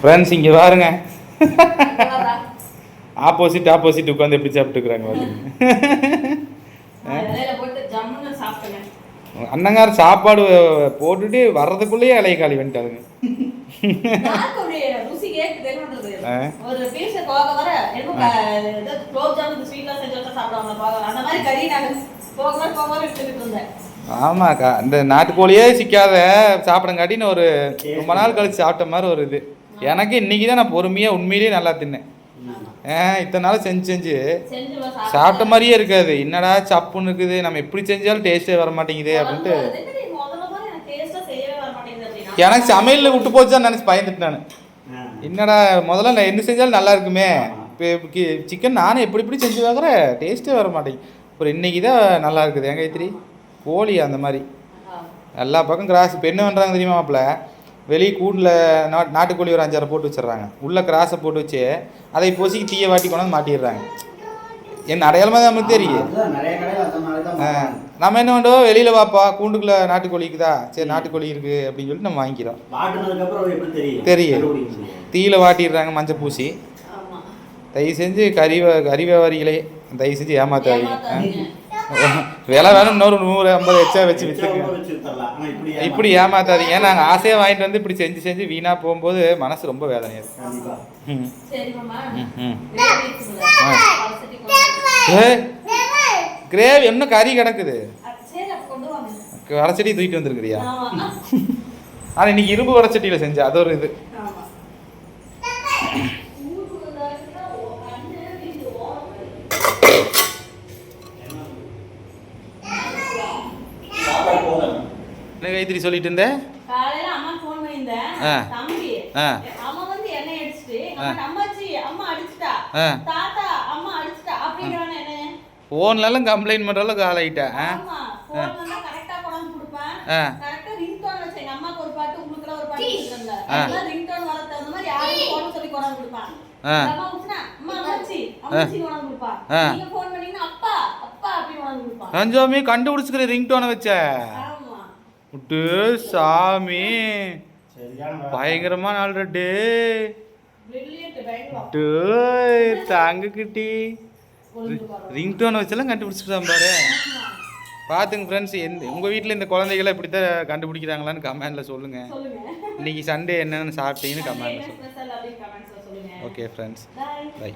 Friends இங்கே பாருங்க opposite opposite உட்காந்து எப்படி சாப்பிட்டுக்கிறாங்க பாருங்க. அண்ணங்கார சாப்பாடு போட்டுட்டு வர்றதுக்குள்ளேயே இலைய காலி வந்துட்டாருங்க. ஆமாக்கா இந்த நாட்டுக்கோழியே சிக்காத சாப்பிடங்காட்டின்னு ஒரு ரொம்ப நாள் கழிச்சு சாப்பிட்ட மாதிரி ஒரு இது. எனக்கு இன்னைக்கு தான் நான் பொறுமையாக உண்மையிலேயே நல்லா தின்னேன். ஆ இத்தனை நாள் செஞ்சு செஞ்சு. செஞ்சு வா சாப்பிட்ட. மாதிரியே இருக்காது. என்னடா சப்புன்னு இருக்குது. நம்ம எப்படி செஞ்சாலும் டேஸ்ட்டே வர மாட்டேங்குதே அப்படின்ட்டு. எனக்கு சமையலில் விட்டு போச்சான்னு நினச்சி பயந்துட்டு நான். என்னடா முதல்ல நான் என்ன செஞ்சாலும் நல்லா இருக்குமே. இப்போ சிக்கன் நானும் எப்படி எப்படி செஞ்சு பார்க்குறேன் டேஸ்ட்டே வர மாட்டேங்குது. அப்புறம் இன்னைக்கு தான் நல்லா இருக்குது. என் கைத்திரி கோழி அந்த மாதிரி. எல்லா பக்கம் கிராஸ் இப்போ என்ன பண்ணுறாங்க தெரியுமா மாப்பிள்ள? வெளியே கூண்டில் நாட் நாட்டுக்கோழி ஒரு அஞ்சாறு போட்டு வச்சிடுறாங்க. உள்ளே கிராஸை போட்டு வச்சு அதை பொசிக்கு தீயை வாட்டி கொண்டாந்து மாட்டிடுறாங்க. என்ன அடையாளமாக தான் நமக்கு தெரியும். நம்ம என்ன பண்ணுறோம் வெளியில் வாப்பா கூண்டுக்குள்ளே நாட்டுக்கோழி இருக்குதா? சரி நாட்டுக்கோழி இருக்குது அப்படின்னு சொல்லிட்டு நம்ம வாங்கிக்கிறோம். வாட்டுனதுக்கு அப்புறம் எப்படி தெரியும். தீயில வாட்டிடுறாங்க மஞ்சள் பூசி. ஆமா. தயவு செஞ்சு கறி வ- கறி வியாபாரிகளே தயவு செஞ்சு ஏமாத்தாதீங்க. விலை வேணும் இன்னொரு நூறு ஐம்பது எச்சா வச்சு. ஆனா இப்படி இப்படி ஏமாத்தாதீங்க. நாங்கள் ஆசையாக வாங்கிட்டு வந்து இப்படி செஞ்சு செஞ்சு வீணாக போகும்போது மனசு ரொம்ப வேதனையாக இருக்கு. கிரேவி இன்னும் கறி கிடக்குது. வடச்சட்டி தூக்கிட்டு வந்துருக்குறியா? ஆமா. ஆனால் இன்னைக்கு இரும்பு வடச்சட்டியில் செஞ்சேன் அது ஒரு இது ஆமா. சாப்பாடு போதும். என்ன கைத்திரி சொல்லிட்டு இருந்தேன் காலையில அம்மா ஃபோன் பண்ணியிருந்தேன் ஆ. தம்பி ஆ. அவன் வந்து எண்ணெய் அடிச்சுட்டு ஆ. அவன் அம்மாச்சி அம்மா அடிச்சுட்டா ஆ. தாத்தா அம்மா அடிச்சுட்டா அப்படிங்கிறானே என்ன ஃபோன்லலாம் கம்ப்ளைண்ட் பண்ணுற அளவுக்கு ஆளாயிட்டேன் ஆ ஆமா ஃபோன் வந்தா கரெக்டா கொண்டாந்து கொடுப்பேன் ஆ. கரெக்டா ரிங்டோன் வச்சேன் எங்க அம்மாக்கு ஒரு பாட்டு உங்களுக்கு ஒரு பாட்டு வச்சிருந்தேன்ல ஆ. அதெல்லாம் ரிங்டோன் வர தகுந்த மாதிரி யாரும் ஃபோன் சொல்லி கொண்டாந்து கொடுப்பான் ஆ. அம்மா உச்சுனா அம்மா அம்மாச்சி அம்மாச்சி கொண்டாந்து கொடுப்பா ஆ. நீங்க ஃபோன் பண்ணீங்கன்னா அப்பா அப்பா அப்படின்னு கொண்டாந்து கொடுப்பான் ரஞ்சாமி கண்டுபிடிச்சிக்கிற ரிங்டோனை வச்ச விட்டு சாமி. பயங்கரம் டேய் தங்கக்கிட்டி ஒழுங்கு பாரு. ரிங்டோனை வச்செல்லாம் கண்டுபிடிச்சிட்டான் பாரு. பார்த்துங்க ஃப்ரெண்ட்ஸ் எந்த உங்கள் வீட்டில் இந்த குழந்தைகளை இப்படி தான் கண்டுபிடிக்கிறாங்களான்னு கமெண்டில் சொல்லுங்கள் சொல்லுங்க. இன்னைக்கு சண்டே என்னென்னு சாப்பிட்டீங்கன்னு கமெண்டில் சொல்லுங்கள் ஓகே ஃப்ரெண்ட்ஸ் பை